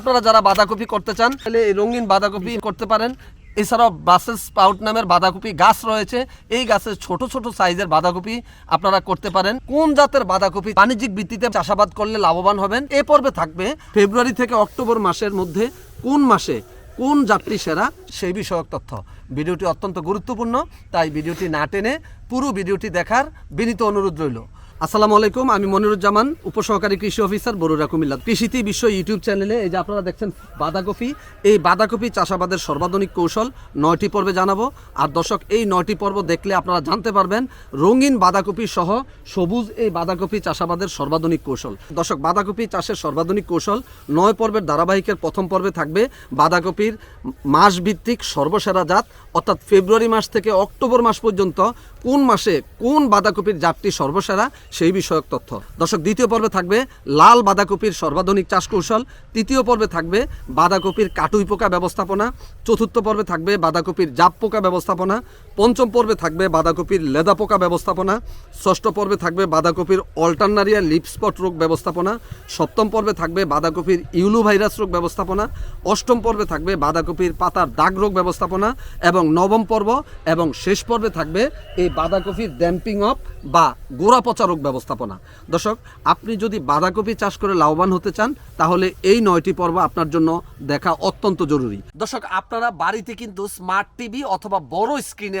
আপনারা যারা বাঁধাকপি করতে চান, তাহলে রঙিন বাঁধাকপি করতে পারেন। এছাড়াও বাসেস স্পাউট নামের বাঁধাকপি গাছ রয়েছে। এই গাছের ছোট ছোট সাইজের বাঁধাকপি আপনারা করতে পারেন। কোন জাতের বাঁধাকপি বাণিজ্যিক ভিত্তিতে চাষাবাদ করলে লাভবান হবেন, এ পর্বে থাকবে ফেব্রুয়ারি থেকে অক্টোবর মাসের মধ্যে কোন মাসে কোন যাত্রী সেরা সেই বিষয়ক তথ্য। ভিডিওটি অত্যন্ত গুরুত্বপূর্ণ, তাই ভিডিওটি না টেনে পুরো ভিডিওটি দেখার বিনীত অনুরোধ রইল। আসসালামু আলাইকুম, আমি মনিরুজ্জামান, উপসহকারী কৃষি অফিসার বরুরা কুমিল্লা। কৃষিতে বিশ্ব ইউটিউব চ্যানেলে, এই যে আপনারা দেখছেন বাঁধাকপি, এই বাঁধাকপি চাষাবাদের সর্বাধুনিক কৌশল নয়টি পর্বে জানাব। আর দর্শক, এই নয়টি পর্ব দেখলে আপনারা জানতে পারবেন, রঙিন বাঁধাকপি সহ সবুজ এই বাঁধাকপি চাষাবাদের সর্বাধুনিক কৌশল। দর্শক, বাঁধাকপি চাষের সর্বাধুনিক কৌশল নয় পর্বের ধারাবাহিকের প্রথম পর্বে থাকবে বাঁধাকপির মাস ভিত্তিক সর্বসেরা জাত, অর্থাৎ ফেব্রুয়ারি মাস থেকে অক্টোবর মাস পর্যন্ত কোন মাসে কোন বাঁধাকপির জাতটি সর্বসেরা সেই বিষয়ক তথ্য। দর্শক, দ্বিতীয় পর্বে থাকবে লাল বাঁধাকপির সর্বাধুনিক চাষ কৌশল, তৃতীয় পর্বে থাকবে বাঁধাকপির কাটুই পোকা ব্যবস্থাপনা, চতুর্থ পর্বে থাকবে বাঁধাকপির জাপ পোকা ব্যবস্থাপনা পঞ্চম পর্বে থাকবে বাঁধাকপির লেদা পোকা ব্যবস্থাপনা, ষষ্ঠ পর্বে থাকবে বাঁধাকপির অল্টারনারিয়া লিপস্পট রোগ ব্যবস্থাপনা, সপ্তম পর্বে থাকবে বাঁধাকপির ইউলু ভাইরাস রোগ ব্যবস্থাপনা, অষ্টম পর্বে থাকবে বাঁধাকপির পাতার দাগ রোগ ব্যবস্থাপনা এবং নবম পর্ব এবং শেষ পর্বে থাকবে এই বাঁধাকপির ড্যাম্পিং অফ বা গোড়া পচা রোগ ব্যবস্থাপনা। দর্শক, আপনি যদি বাঁধাকপি চাষ করে লাভবান হতে চান, তাহলে এই নয়টি পর্ব আপনার জন্য দেখা অত্যন্ত জরুরি। দর্শক, আপনারা বাড়িতে কিন্তু স্মার্ট টিভি অথবা বড় স্ক্রিনে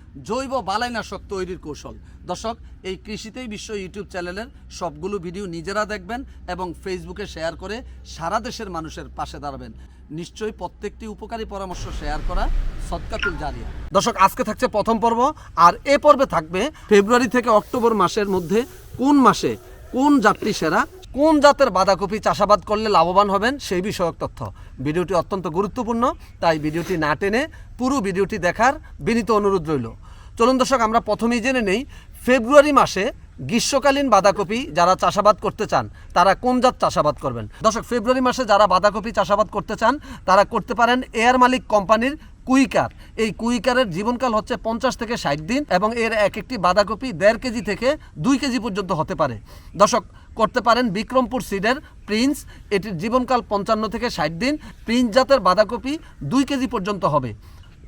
জৈব বালাইনাশক তৈরির কৌশল। দর্শক, এই কৃষিতেই বিশ্ব ইউটিউব চ্যানেলের সবগুলো ভিডিও নিজেরা দেখবেন এবং ফেসবুকে শেয়ার করে সারা দেশের মানুষের পাশে দাঁড়াবেন। নিশ্চয়ই প্রত্যেকটি উপকারী পরামর্শ শেয়ার করা সৎকাতুল জারিয়া। দর্শক, আজকে থাকছে প্রথম পর্ব, আর এ পর্বে থাকবে ফেব্রুয়ারি থেকে অক্টোবর মাসের মধ্যে কোন মাসে কোন যাত্রী সেরা কোন জাতের বাঁধাকপি চাষাবাদ করলে লাভবান হবেন সেই বিষয়ক তথ্য। ভিডিওটি অত্যন্ত গুরুত্বপূর্ণ, তাই ভিডিওটি না টেনে পুরো ভিডিওটি দেখার বিনীত অনুরোধ রইল। চলুন দর্শক, আমরা প্রথমেই জেনে নেই, ফেব্রুয়ারি মাসে গ্রীষ্মকালীন বাঁধাকপি যারা চাষাবাদ করতে চান, তারা কোন জাত চাষাবাদ করবেন? দর্শক, ফেব্রুয়ারি মাসে যারা বাঁধাকপি চাষাবাদ করতে চান, তারা করতে পারেন এয়ার মালিক কোম্পানির কুইকার। এই কুইকারের জীবনকাল হচ্ছে পঞ্চাশ থেকে ষাট দিন এবং এর এক একটি বাঁধাকপি দেড় কেজি থেকে দুই কেজি পর্যন্ত হতে পারে। দর্শক, করতে পারেন বিক্রমপুর সিডের প্রিন্স। এটির জীবনকাল পঞ্চান্ন থেকে ষাট দিন। প্রিন্স জাতের বাঁধাকপি দুই কেজি পর্যন্ত হবে।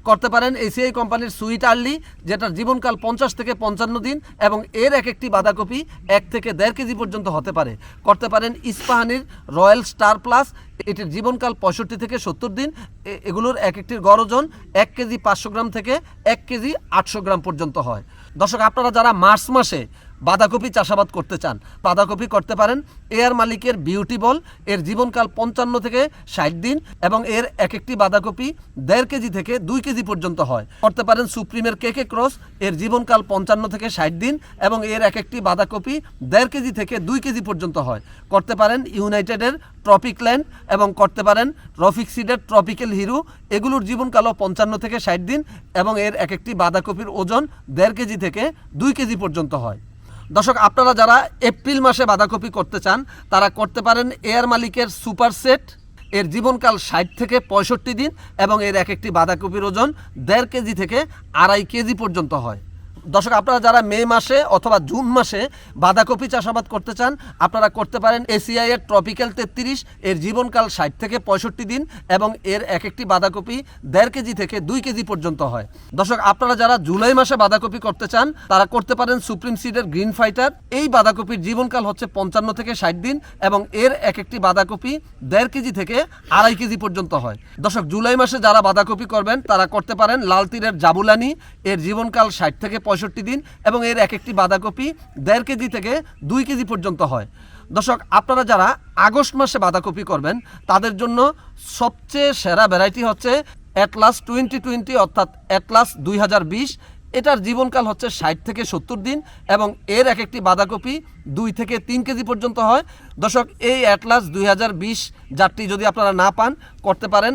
করতে পারেন এসিআই কোম্পানির সুইট আর্লি, যেটার জীবনকাল পঞ্চাশ থেকে পঞ্চান্ন দিন এবং এর এক একটি বাঁধাকপি এক থেকে দেড় কেজি পর্যন্ত হতে পারে। করতে পারেন ইস্পাহানির রয়্যাল স্টার প্লাস, এটির জীবনকাল পঁয়ষট্টি থেকে সত্তর দিন। এগুলোর এক একটির গড় ওজন এক কেজি পাঁচশো গ্রাম থেকে এক কেজি আটশো গ্রাম পর্যন্ত হয়। দর্শক, আপনারা যারা মার্চ মাসে বাঁধাকপি চাষাবাদ করতে চান। বাঁধাকপি করতে পারেন এয়ার মালিকের বিউটি বল, এর জীবনকাল পঞ্চান্ন থেকে ষাট দিন এবং এর এক একটি বাঁধাকপি দেড় কেজি থেকে দুই কেজি পর্যন্ত হয়। করতে পারেন সুপ্রিমের কেকে ক্রস, এর জীবনকাল পঞ্চান্ন থেকে ষাট দিন এবং এর এক একটি বাঁধাকপি দেড় কেজি থেকে দুই কেজি পর্যন্ত হয়। করতে পারেন ইউনাইটেডের ট্রপিক ল্যান্ড এবং করতে পারেন রফিক সিডের ট্রপিক্যাল হিরো। এগুলোর জীবনকালও পঞ্চান্ন থেকে ষাট দিন এবং এর এক একটি বাঁধাকপির ওজন দেড় কেজি থেকে দুই কেজি পর্যন্ত হয়। দর্শক, আপনারা যারা এপ্রিল মাসে বাঁধাকপি করতে চান, তারা করতে পারেন এয়ার মালিকের সুপার সেট এর জীবনকাল ষাট থেকে পঁয়ষট্টি দিন এবং এর এক একটি বাঁধাকপির ওজন দেড় কেজি থেকে আড়াই কেজি পর্যন্ত হয়। দর্শক, আপনারা যারা মে মাসে অথবা জুন মাসে বাঁধাকপি চাষাবাদ করতে চান, আপনারা করতে পারেন এসিআই এর ট্রপিক্যাল তেত্রিশ, এর জীবনকাল ষাট থেকে পঁয়ষট্টি দিন এবং এর এক একটি বাঁধাকপি দেড় কেজি থেকে দুই কেজি পর্যন্ত হয়। দর্শক, আপনারা যারা জুলাই মাসে বাঁধাকপি করতে চান, তারা করতে পারেন সুপ্রিম সিডের গ্রিন ফাইটার এই বাঁধাকপির জীবনকাল হচ্ছে পঞ্চান্ন থেকে ষাট দিন এবং এর এক একটি বাঁধাকপি দেড় কেজি থেকে আড়াই কেজি পর্যন্ত হয়। দর্শক, জুলাই মাসে যারা বাঁধাকপি করবেন, তারা করতে পারেন লাল তীরের জাবুলানি। এর জীবনকাল ষাট থেকে পঁয়ষট্টি দিন এবং এর এক একটি বাঁধাকপি দেড় কেজি থেকে দুই কেজি পর্যন্ত হয়। দর্শক, আপনারা যারা আগস্ট মাসে বাঁধাকপি করবেন, তাদের জন্য সবচেয়ে সেরা ভ্যারাইটি হচ্ছে অ্যাটলাস টোয়েন্টি টোয়েন্টি অর্থাৎ অ্যাটলাস দুই হাজার বিশ। এটার জীবনকাল হচ্ছে ষাট থেকে সত্তর দিন এবং এর এক একটি বাঁধাকপি দুই থেকে তিন কেজি পর্যন্ত হয়। দর্শক, এই অ্যাটলাস দুই হাজার বিশ জাতটি যদি আপনারা না পান, করতে পারেন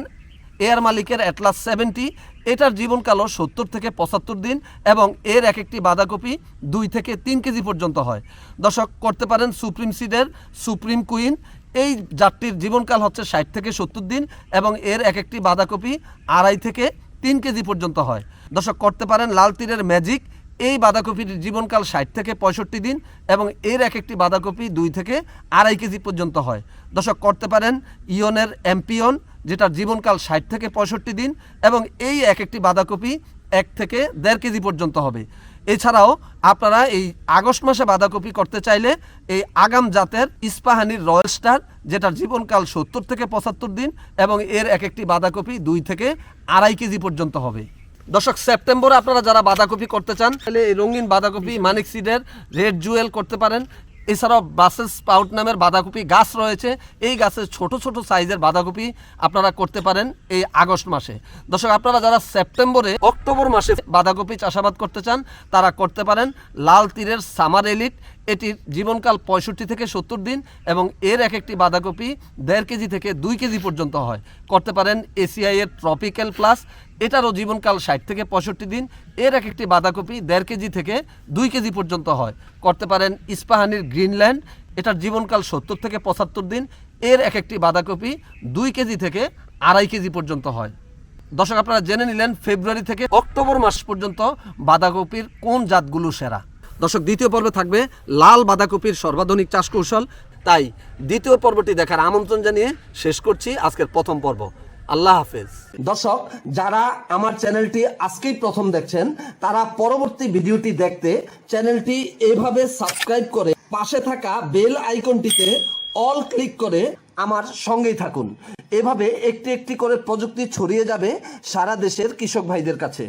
এয়ার মালিকের অ্যাটলাস সেভেন্টি, এটার জীবনকালও সত্তর থেকে পঁচাত্তর দিন এবং এর এক একটি বাঁধাকপি দুই থেকে তিন কেজি পর্যন্ত হয়। দর্শক, করতে পারেন সুপ্রিম সিডের সুপ্রিম কুইন। এই জাতটির জীবনকাল হচ্ছে ষাট থেকে সত্তর দিন এবং এর এক একটি বাঁধাকপি আড়াই থেকে তিন কেজি পর্যন্ত হয়। দর্শক, করতে পারেন লাল তীরের ম্যাজিক। এই বাঁধাকপির জীবনকাল ষাট থেকে পঁয়ষট্টি দিন এবং এর এক একটি বাঁধাকপি দুই থেকে আড়াই কেজি পর্যন্ত হয়। দর্শক, করতে পারেন ইয়নের এম্পিয়ন যেটার জীবনকাল ষাট থেকে পঁয়ষট্টি দিন এবং এই এক একটি বাঁধাকপি এক থেকে দেড় কেজি পর্যন্ত হবে। এছাড়াও আপনারা এই আগস্ট মাসে বাঁধাকপি করতে চাইলে এই আগাম জাতের ইস্পাহানির রয়্যাল স্টার, যেটার জীবনকাল সত্তর থেকে পঁচাত্তর দিন এবং এর এক একটি বাঁধাকপি দুই থেকে আড়াই কেজি পর্যন্ত হবে। দর্শক, সেপ্টেম্বরে আপনারা যারা বাঁধাকপি করতে চান, তাহলে এই রঙিন বাঁধাকপি মানিক সিডের রেড জুয়েল করতে পারেন। এছাড়াও বাসেস স্পাউট নামের বাঁধাকপি গাছ রয়েছে। এই গাছের ছোট ছোট সাইজের বাঁধাকপি আপনারা করতে পারেন এই আগস্ট মাসে। দর্শক, আপনারা যারা সেপ্টেম্বরে অক্টোবর মাসে বাঁধাকপি চাষাবাদ করতে চান, তারা করতে পারেন লাল তীরের সামার এলিট এটির জীবনকাল পঁয়ষট্টি থেকে সত্তর দিন এবং এর এক একটি বাঁধাকপি দেড় কেজি থেকে দুই কেজি পর্যন্ত হয়। করতে পারেন এসিআই এর ট্রপিক্যাল প্লাস। এটারও জীবনকাল ষাট থেকে পঁয়ষট্টি দিন। এর এক একটি বাঁধাকপি দেড় কেজি থেকে দুই কেজি পর্যন্ত হয়। করতে পারেন ইস্পাহানির গ্রিনল্যান্ড। এটার জীবনকাল সত্তর থেকে পঁচাত্তর দিন। এর এক একটি বাঁধাকপি দুই কেজি থেকে আড়াই কেজি পর্যন্ত হয়। দর্শক, আপনারা জেনে নিলেন ফেব্রুয়ারি থেকে অক্টোবর মাস পর্যন্ত বাঁধাকপির কোন জাতগুলো সেরা। দর্শক, দ্বিতীয় পর্বে থাকবে লাল বাঁধাকপির সর্বাধুনিক চাষ কৌশল। তাই দ্বিতীয় পর্বটি দেখার আমন্ত্রণ জানিয়ে শেষ করছি আজকের প্রথম পর্ব। আল্লাহ হাফেজ। দর্শক, যারা আমার চ্যানেলটি আজকেই প্রথম দেখছেন, তারা পরবর্তী ভিডিওটি দেখতে চ্যানেলটি এভাবে সাবস্ক্রাইব করে পাশে থাকা বেল আইকনটিতে অল ক্লিক করে আমার সঙ্গেই থাকুন। এভাবে একটি একটি করে প্রযুক্তি ছড়িয়ে যাবে সারা দেশের কৃষক ভাইদের কাছে।